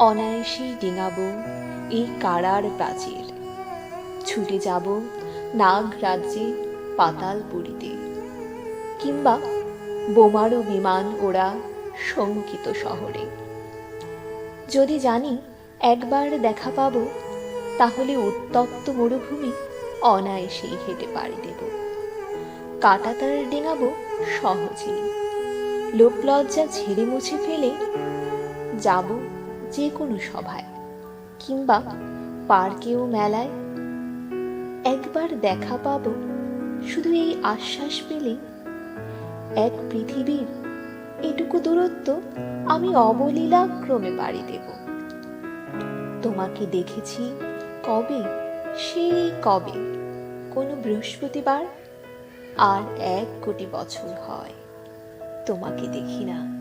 অনায়াসেই ডিঙাবো এই কারার প্রাচীর। ছুটে যাব নাগ রাজ্যে পাতালপুরীতে কিংবা বোমারো বিমান ওরা শঙ্কিত শহরে। যদি জানি একবার দেখা পাবো, তাহলে উত্তপ্ত মরুভূমি অনায়াসেই হেঁটে পাড়ি দেব। কাটাতার ডেঙাবো সহজেই। লোকলজ্জা ঝেড়ে মুছে ফেলে যাব যে কোনো সভায় কিংবা পার্কেও মেলায় একবার দেখা পাবো শুধু এই আশ্বাস পেলে এক পৃথিবীর এটুকু দূরত্ব আমি অবলীলা ক্রমে পাড়ি দেব। তোমাকে দেখেছি কবে? সেই কবে? কোনো বৃহস্পতিবার? আর এক কোটি বছর হয় তোমাকে দেখি না।